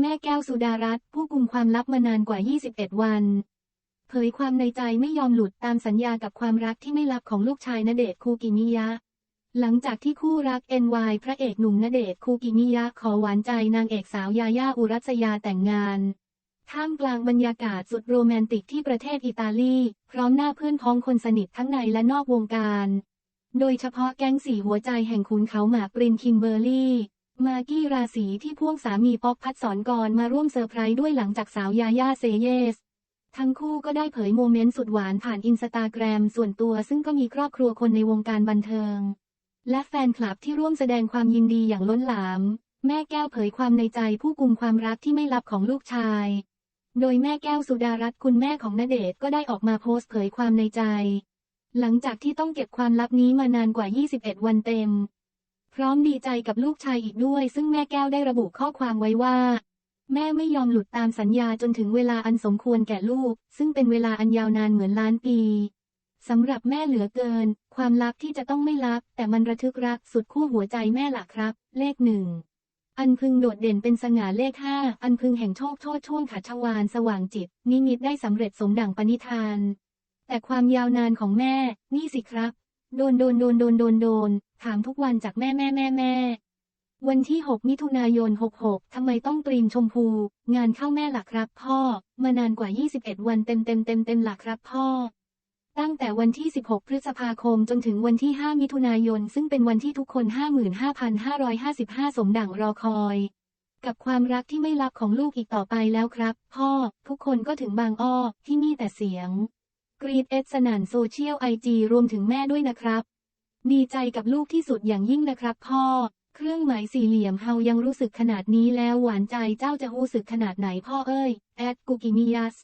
แม่แก้วสุดารัตน์ผู้กุมความลับมานานกว่า 21 วัน เผยความในใจไม่ยอมหลุดตามสัญญากับความรักที่ไม่ลับของลูกชายณเดชคูกิมิยะ หลังจากที่คู่รัก NY พระเอกหนุ่มณเดชคูกิมิยะขอหวานใจนางเอกสาวยาย่าอุรัสยาแต่งงาน ท่ามกลางบรรยากาศสุดโรแมนติกที่ประเทศอิตาลี พร้อมหน้าเพื่อนพ้องคนสนิททั้งในและนอกวงการ โดยเฉพาะแก๊งสี่หัวใจแห่งขุนเขาหมากปรินคิมเบอร์รี่ มากกี้ราศีที่พ่วงสามีป๊อกพัดสอนกรมาร่วมเซอร์ไพรส์ด้วยหลังจากสาวยาย่าเซเยส ทั้งคู่ก็ได้เผยโมเมนต์สุดหวานผ่านอินสตาแกรมส่วนตัวซึ่งก็มีครอบครัวคนในวงการบันเทิง และแฟนคลับที่ร่วมแสดงความยินดีอย่างล้นหลาม แม่แก้วเผยความในใจผู้กุมความรักที่ไม่ลับของลูกชาย โดยแม่แก้วสุดารัตน์คุณแม่ของณเดชน์ก็ได้ออกมาโพสต์เผยความในใจ หลังจากที่ต้องเก็บความลับนี้มานานกว่า 21 วันเต็ม พร้อมดีใจกับลูกชายอีกด้วย ซึ่งแม่แก้วได้ระบุข้อความไว้ว่า แม่ไม่ยอมหลุดตามสัญญาจนถึงเวลาอันสมควรแก่ลูก ซึ่งเป็นเวลาอันยาวนานเหมือนล้านปีสำหรับแม่เหลือเกิน ความลับที่จะต้องไม่ลับ แต่มันระทึกรักสุดคู่หัวใจแม่ล่ะครับ เลขหนึ่งอันพึงโดดเด่นเป็นสง่าเลขห้าอันพึงแห่งโชคโทษช่วงขัชวานสว่างจิต นิมิตได้สำเร็จสมดั่งปณิธาน แต่ความยาวนานของแม่ นี่สิครับ โดนโดนโดนโดนโดนโดน ถามทุกวันจากแม่แม่แม่แม่วันที่ 6 มิถุนายน 66 ทำไมต้องตรีมชมพู งานเข้าแม่หล่ะครับพ่อ มานานกว่า 21 วันเต็มเต็มเต็มเต็มหล่ะครับพ่อ ตั้งแต่วันที่ 16 พฤษภาคมจนถึงวันที่ 5 มิถุนายน ซึ่งเป็นวันที่ทุกคน 55,555 สมดั่งรอคอย กับความรักที่ไม่ลับของลูกอีกต่อไปแล้วครับ พ่อ ทุกคนก็ถึงบางอ้อ ที่มีแต่เสียง กรีดเอสนันโซเชียลไอจีรวมถึงแม่ด้วยนะครับ ดีใจกับลูกที่สุดอย่างยิ่งนะครับพ่อ เครื่องหมายสี่เหลี่ยมเฮายังรู้สึกขนาดนี้แล้วหวานใจเจ้าจะรู้สึกขนาดไหนพ่อเอ้ย แอดกูกิมิยัส